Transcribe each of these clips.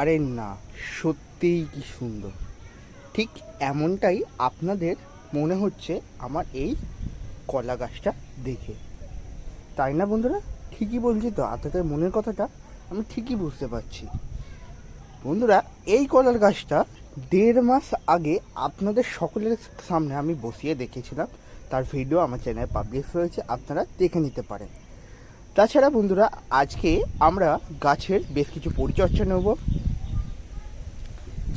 আরে না, সত্যিই কি সুন্দর। ঠিক এমনটাই আপনাদের মনে হচ্ছে আমার এই কলা গাছটা দেখে। তাই না বন্ধুরা? ঠিকই বলছি তো, আপনাদের মনের কথাটা আমি ঠিকই বুঝতে পারছি। বন্ধুরা, এই কলার গাছটা দেড় মাস আগে আপনাদের সকলের সামনে আমি বসিয়ে দেখেছিলাম। তার ভিডিও আমার চ্যানেলে পাবলিশ হয়েছে, আপনারা দেখে নিতে পারেন। তাছাড়া বন্ধুরা, আজকে আমরা গাছের বেশ কিছু পরিচর্যা নেব।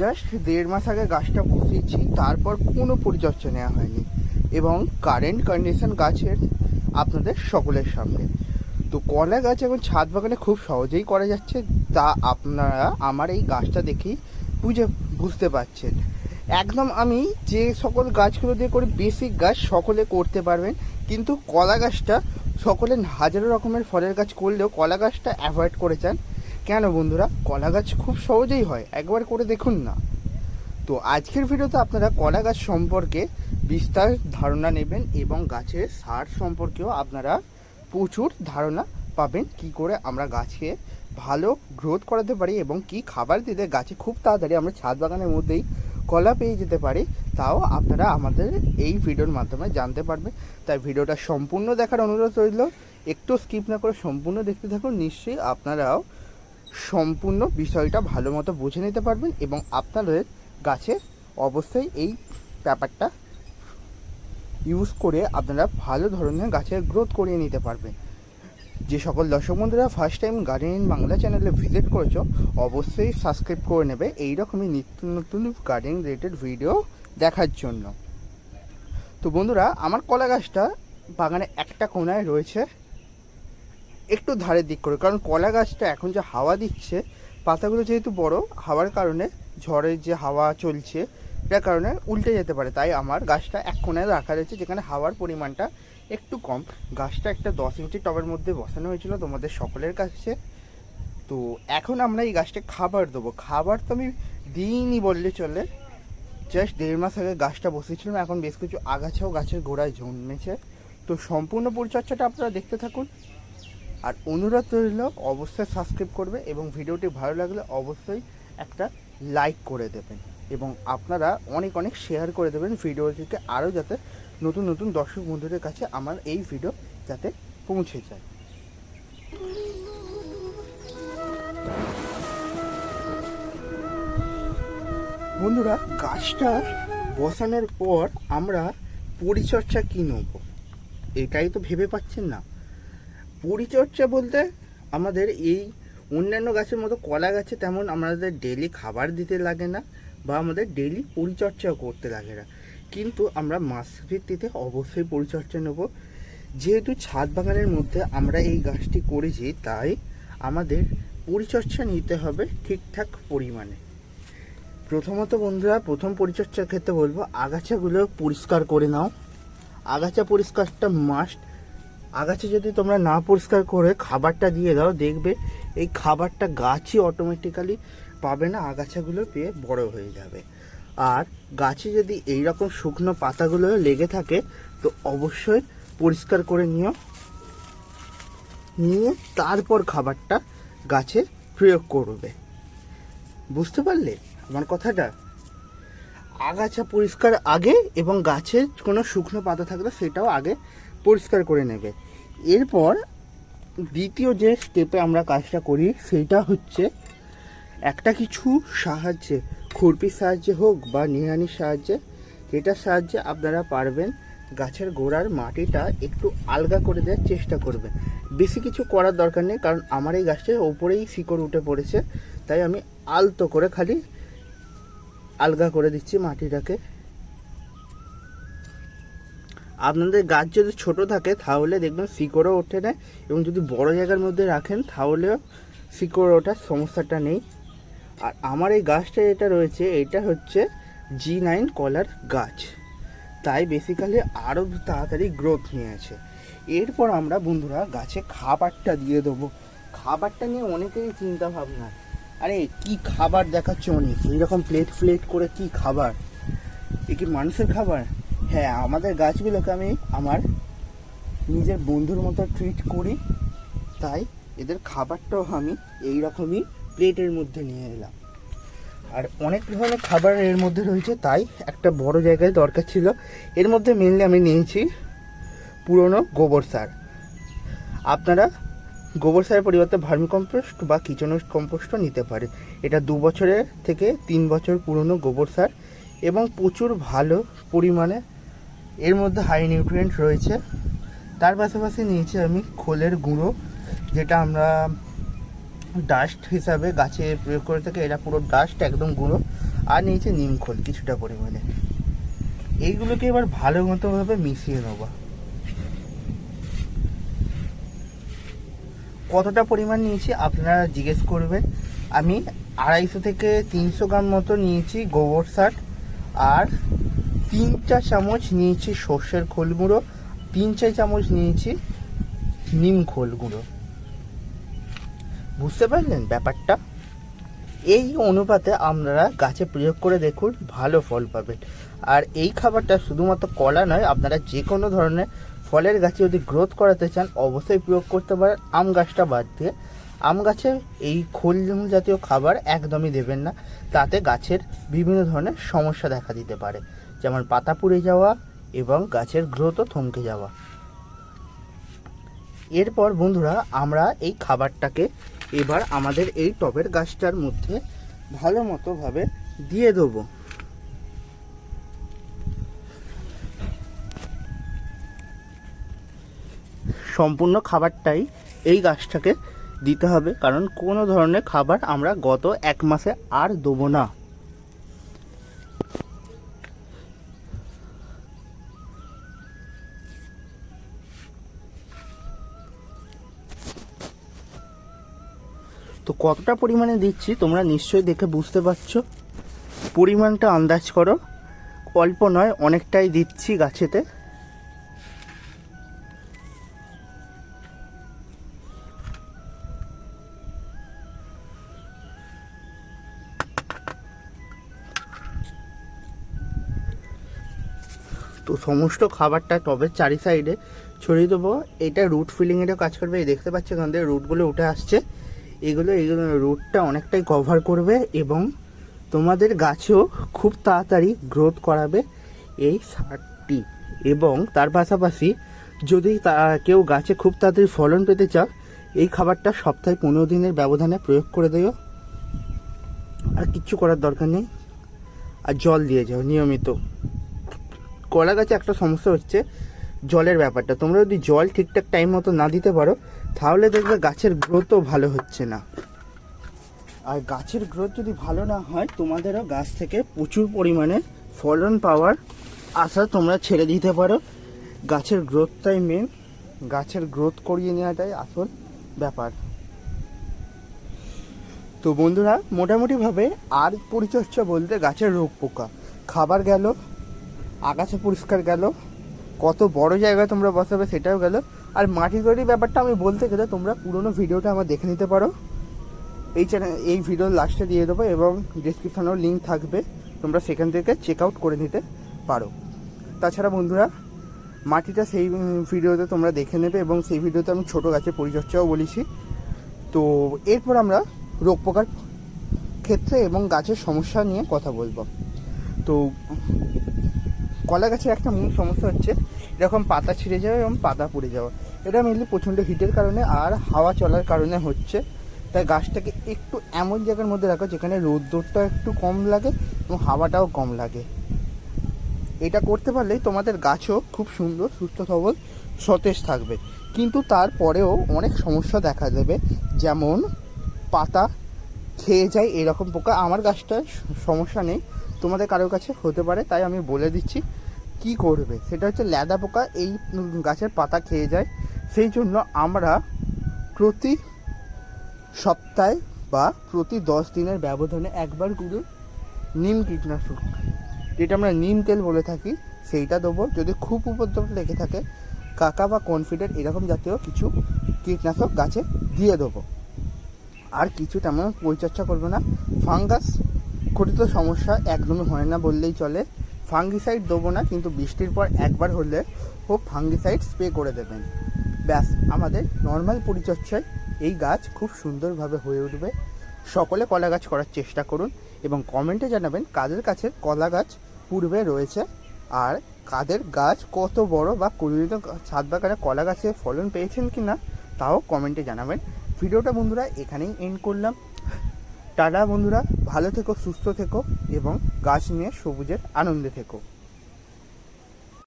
জাস্ট দেড় মাস আগে গাছটা বসিয়েছি, তারপর কোনো পরিচর্যা নেওয়া হয়নি। এবং কারেন্ট কন্ডিশন গাছের আপনাদের সকলের সামনে। তো কলা গাছ এখন ছাদ বাগানে খুব সহজেই করা যাচ্ছে, তা আপনারা আমার এই গাছটা দেখেই বুঝে, বুঝতে পারছেন। একদম আমি যে সকল গাছগুলো দিয়ে করে বেসিক গাছ সকলে করতে পারবেন, কিন্তু কলা গাছটা সকলে হাজারো রকমের ফলের গাছ করলেও কলা গাছটা অ্যাভয়েড করে চান কেন বন্ধুরা? কলা গাছ খুব সহজেই হয়, একবার করে দেখুন না। তো আজকের ভিডিওতে আপনারা কলা গাছ সম্পর্কে বিস্তার ধারণা নেবেন এবং গাছের সার সম্পর্কেও আপনারা প্রচুর ধারণা পাবেন, কি করে আমরা গাছকে ভালো গ্রোথ করাতে পারি এবং কি খাবার দিতে গাছে খুব তাড়াতাড়ি আমরা ছাদ বাগানের মধ্যেই কলা পেয়ে যেতে পারি, তাও আপনারা আমাদের এই ভিডিওর মাধ্যমে জানতে পারবেন। তাই ভিডিওটা সম্পূর্ণ দেখার অনুরোধ রইল, একটু স্কিপ না করে সম্পূর্ণ দেখতে থাকুন, নিশ্চয়ই আপনারাও সম্পূর্ণ বিষয়টা ভালো মতো বুঝে নিতে পারবেন এবং আপনাদের গাছে অবশ্যই এই ব্যাপারটা ইউজ করে আপনারা ভালো ধরনের গাছের গ্রোথ করিয়ে নিতে পারবেন। যে সকল দর্শক বন্ধুরা ফার্স্ট টাইম গার্ডেন বাংলা চ্যানেলে ভিজিট করেছ, অবশ্যই সাবস্ক্রাইব করে নেবে এই রকমই নিত্য নতুন গার্ডেন রিলেটেড ভিডিও দেখার জন্য। তো বন্ধুরা, আমার কলা গাছটা বাগানে একটা কোনায় রয়েছে। একটু ধারের দিক করে, কারণ কলা গাছটা এখন যে হাওয়া দিচ্ছে, পাতাগুলো যেহেতু বড়, হাওয়ার কারণে ঝড়ের যে হাওয়া চলছে, এটার কারণে উল্টে যেতে পারে। তাই আমার গাছটা এক কোনায় রাখা রয়েছে, যেখানে হাওয়ার পরিমাণটা একটু কম। গাছটা একটা দশ ইঞ্চি টবের মধ্যে বসানো হয়েছিল তোমাদের সকলের কাছে। তো এখন আমরা এই গাছটা খাবার দেবো। খাবার তো আমি দিইনি বললে চলে। জাস্ট দেড় মাস আগে গাছটা বসেছিলাম এখন বেশ কিছু আগাছাও গাছের গোড়ায় জন্মেছে। তো সম্পূর্ণ পরিচর্যাটা আপনারা দেখতে থাকুন। আর অনুরোধ রইল অবশ্যই সাবস্ক্রাইব করবে এবং ভিডিওটি ভালো লাগলে অবশ্যই একটা লাইক করে দেবেন এবং আপনারা অনেক অনেক শেয়ার করে দেবেন ভিডিওটিকে আরও যাতে নতুন নতুন দর্শক বন্ধুদের কাছে আমার এই ভিডিও যাতে পৌঁছে যায়। বন্ধুরা, গাছটা বসানোর পর আমরা পরিচর্যা কী নেব? এটাই তো ভেবে পাচ্ছেন না। পরিচর্যা বলতে আমাদের এই অন্যান্য গাছের মতো কলা গাছে তেমন আমাদের ডেলি খাবার দিতে লাগে না বা আমাদের ডেলি পরিচর্যাও করতে লাগে না। কিন্তু আমরা মাস ভিত্তিতে অবশ্যই পরিচর্যা নেব। যেহেতু ছাদ বাগানের মধ্যে আমরা এই গাছটি করেছি, তাই আমাদের পরিচর্যা নিতে হবে ঠিকঠাক পরিমাণে। প্রথমত বন্ধুরা, প্রথম পরিচর্যার ক্ষেত্রে বলব, আগাছাগুলো পরিষ্কার করে নাও। আগাছা পরিষ্কারটা মাস্ট আগাছা যদি তোমরা না পরিষ্কার করে খাবারটা দিয়ে দাও, দেখবে এই খাবারটা গাছই অটোমেটিক্যালি পাবে না, আগাছাগুলো পেয়ে বড় হয়ে যাবে। আর গাছে যদি এই রকম শুকনো পাতাগুলো লেগে থাকে, তো অবশ্যই পরিষ্কার করে নিও। নিয়ে তারপর খাবারটা গাছে প্রয়োগ করবে। বুঝতে পারলে আমার কথাটা? আগাছা পরিষ্কার আগে এবং গাছের কোনো শুকনো পাতা থাকলে সেটাও আগে পরিষ্কার করে নেবে। এরপর দ্বিতীয় যে স্টেপে আমরা কাজটা করি সেটা হচ্ছে একটা কিছু সাহায্যে, খুরপির সাহায্যে হোক বা নিহানির সাহায্যে এটার সাহায্যে আপনারা পারবেন গাছের গোড়ার মাটিটা একটু আলগা করে দেওয়ার চেষ্টা করবেন। বেশি কিছু করার দরকার নেই, কারণ আমার এই গাছটার ওপরেই শিকড় উঠে পড়েছে, তাই আমি আলতো করে খালি আলগা করে দিচ্ছি মাটিটাকে। আপনাদের গাছ যদি ছোট থাকে, তাহলে দেখবেন শিকড়ও ওঠে না এবং যদি বড় জায়গার মধ্যে রাখেন, তাহলেও শিকড় ওঠার সমস্যাটা নেই। আর আমার এই গাছটা যেটা রয়েছে, এটা হচ্ছে জি নাইন কলার গাছ। তাই বেসিক্যালি আরও তাড়াতাড়ি গ্রোথ নিয়েছে এরপর আমরা বন্ধুরা গাছে খাবারটা দিয়ে দেবো। খাবারটা নিয়ে অনেকেরই চিন্তা ভাবনা, আরে কি খাবার দেখাচ্ছে অনেক? এইরকম প্লেট প্লেট করে কি খাবার? এ কি মানুষের খাবার? হ্যাঁ আমাদের গাছগুলোকে আমি আমার নিজের বন্ধুর মতো ট্রিট করি। তাই এদের খাবারটাও আমি এই রকমই প্লেটের মধ্যে নিয়ে এলাম। আর অনেক ধরনের খাবার এর মধ্যে রয়েছে, তাই একটা বড় জায়গায় দরকার ছিল। এর মধ্যে মেনলি আমি নিয়েছি পুরনো গোবর সার। আপনারা গোবর সারের পরিবর্তে ভার্মি কম্পোস্ট বা কিচেন কম্পোস্টও নিতে পারেন। এটা দু বছরের থেকে তিন বছর পুরনো গোবর সার এবং প্রচুর ভালো পরিমাণে এর মধ্যে হাই নিউট্রিয়েন্ট রয়েছে। তার পাশাপাশি নিয়েছি আমি খোলের গুঁড়ো, যেটা আমরা ডাস্ট হিসাবে গাছে প্রয়োগ করে থাকি, এটা পুরো ডাস্ট একদম গুঁড়ো। আর নিয়েছি নিম খোল কিছুটা পরিমাণে। এইগুলোকে এবার ভালো মতোভাবে মিশিয়ে নেব। কতটা পরিমাণ নিয়েছি আপনারা জিজ্ঞেস করবেন। আমি আড়াইশো থেকে তিনশো গ্রাম মতো নিয়েছি গোবর সার আর তিন চা চামচ নিয়েছি সর্ষের খোল গুঁড়ো, তিন চা চামচ নিয়েছি নিম খোল গুঁড়ো। বুঝতে পারলেন ব্যাপারটা? এই অনুপাতে আপনারা গাছে প্রয়োগ করে দেখুন, ভালো ফল পাবেন। আর এই খাবারটা শুধুমাত্র কলা নয়, আপনারা যে কোনো ধরনের ফলের গাছে যদি গ্রোথ করাতে চান, অবশ্যই প্রয়োগ করতে পারেন। আম গাছটা বাদ দিয়ে। আম গাছে এই খোল জাতীয় খাবার একদমই দেবেন না। তাতে গাছের বিভিন্ন ধরনের সমস্যা দেখা দিতে পারে। যেমন পাতা পুড়ে যাওয়া এবং গাছের গ্রোথও থমকে যাওয়া। এরপর বন্ধুরা, আমরা এই খাবারটাকে এবার আমাদের এই টবের গাছটার মধ্যে ভালো মতোভাবে দিয়ে দেবো। সম্পূর্ণ খাবারটাই এই গাছটাকে দিতে হবে, কারণ কোনো ধরনের খাবার আমরা গত এক মাসে আর দেবো না। কতটা পরিমাণে দিচ্ছি তোমরা নিশ্চয়ই দেখে বুঝতে পারছ। পরিমাণটা আন্দাজ করো। অল্প নয়, অনেকটাই দিচ্ছি গাছেতে। তো সমস্ত খাবারটা টবের চারি সাইডে ছড়িয়ে দেবো। এটা রুট ফিলিংয়েরও কাজ করবে। এই দেখতে পাচ্ছি এখান থেকে রুটগুলো উঠে আসছে। এগুলো এগুলো রুটটা অনেকটাই কভার করবে এবং তোমাদের গাছেও খুব তাড়াতাড়ি গ্রোথ করাবে এই সারটি। এবং তার পাশাপাশি যদি তা- কেউ গাছে খুব তাড়াতাড়ি ফলন পেতে চাও, এই খাবারটা সপ্তাহে পনেরো দিনের ব্যবধানে প্রয়োগ করে দিও। আর কিচ্ছু করার দরকার নেই। আর জল দিয়ে যাও, নিয়মিত। কলা গাছে একটা সমস্যা হচ্ছে জলের ব্যাপারটা। তোমরা যদি জল ঠিকঠাক টাইম মতো না দিতে পারো তাহলে দেখবে গাছের গ্রোথও ভালো হচ্ছে না। আর গাছের গ্রোথ যদি ভালো না হয়, তোমাদেরও গাছ থেকে প্রচুর পরিমাণে ফলন পাওয়ার আশা তোমরা ছেড়ে দিতে পারো। গাছের গ্রোথটাই মেন গাছের গ্রোথ করিয়ে নেওয়াটাই আসল ব্যাপার। তো বন্ধুরা, মোটামুটিভাবে আর পরিচর্যা বলতে গাছের রোগ পোকা। খাবার গেল, আগাছা পরিষ্কার গেল, কত বড় জায়গায় তোমরা বসাবে সেটাও গেল। আর মাটি তৈরির ব্যাপারটা আমি বলতে গেলে তোমরা পুরোনো ভিডিওটা আমার দেখে নিতে পারো। এই চ্যানেল এই ভিডিওর লাস্টে দিয়ে দেবো এবং ডিসক্রিপশনেও লিঙ্ক থাকবে। তোমরা সেখান থেকে চেক আউট করে নিতে পারো। তাছাড়া বন্ধুরা, মাটিটা সেই ভিডিওতে তোমরা দেখে নেবে এবং সেই ভিডিওতে আমি ছোটো গাছের পরিচর্যাও বলেছি। তো এরপর আমরা রোগ পোকার ক্ষেত্রে এবং গাছের সমস্যা নিয়ে কথা বলব। তো কলা গাছের একটা মূল সমস্যা হচ্ছে এরকম পাতা ছিঁড়ে যাওয়া এবং পাতা পুড়ে যাওয়া এটা মেনলি প্রচণ্ড হিটের কারণে আর হাওয়া চলার কারণে হচ্ছে। তাই গাছটাকে একটু এমন জায়গার মধ্যে রাখো যেখানে রোদ্দুরটা একটু কম লাগে এবং হাওয়াটাও কম লাগে। এটা করতে পারলেই তোমাদের গাছও খুব সুন্দর, সুস্থ, সবল, সতেজ থাকবে। কিন্তু তারপরেও অনেক সমস্যা দেখা দেবে। যেমন পাতা খেয়ে যায় এরকম পোকা। আমার গাছটার সমস্যা নেই। তোমাদের কারোর কাছে হতে পারে, তাই আমি বলে দিচ্ছি কি করবে। সেটা হচ্ছে ল্যাদা পোকা, এই গাছের পাতা খেয়ে যায়। সেই জন্য আমরা প্রতি সপ্তাহে বা প্রতি দশ দিনের ব্যবধানে একবার করে নিম কীটনাশক, যেটা আমরা নিম তেল বলে থাকি, সেইটা দেবো। যদি খুব উপদ্রব লেগে থাকে, কাকা বা কনফিডেন্ট এরকম জাতীয় কিছু কীটনাশক গাছে দিয়ে দেবো। আর কিছু তেমন পরিচর্যা করবে না। ফাঙ্গাস বৃক্ষটিত সমস্যা একদমই হয় না বললেই চলে। ফাঙ্গিসাইড দেবো না, কিন্তু বৃষ্টির পর একবার হলে হোক ফাঙ্গিসাইড স্প্রে করে দেবেন। ব্যাস, আমাদের নর্মাল পরিচর্যায় এই গাছ খুব সুন্দরভাবে হয়ে উঠবে। সকলে কলা গাছ করার চেষ্টা করুন এবং কমেন্টে জানাবেন কাদের কাছে কলা গাছ পূর্বে রয়েছে আর কাদের গাছ কত বড় বা কুড়িত ছাদ বাগানে কলা গাছে ফলন পেয়েছেন কি না তাও কমেন্টে জানাবেন। ভিডিওটা বন্ধুরা এখানেই এন্ড করলাম। টাটা বন্ধুরা ভালো থেকো সুস্থ থেকো এবং গাছ নিয়ে সবুজের আনন্দে থেকো।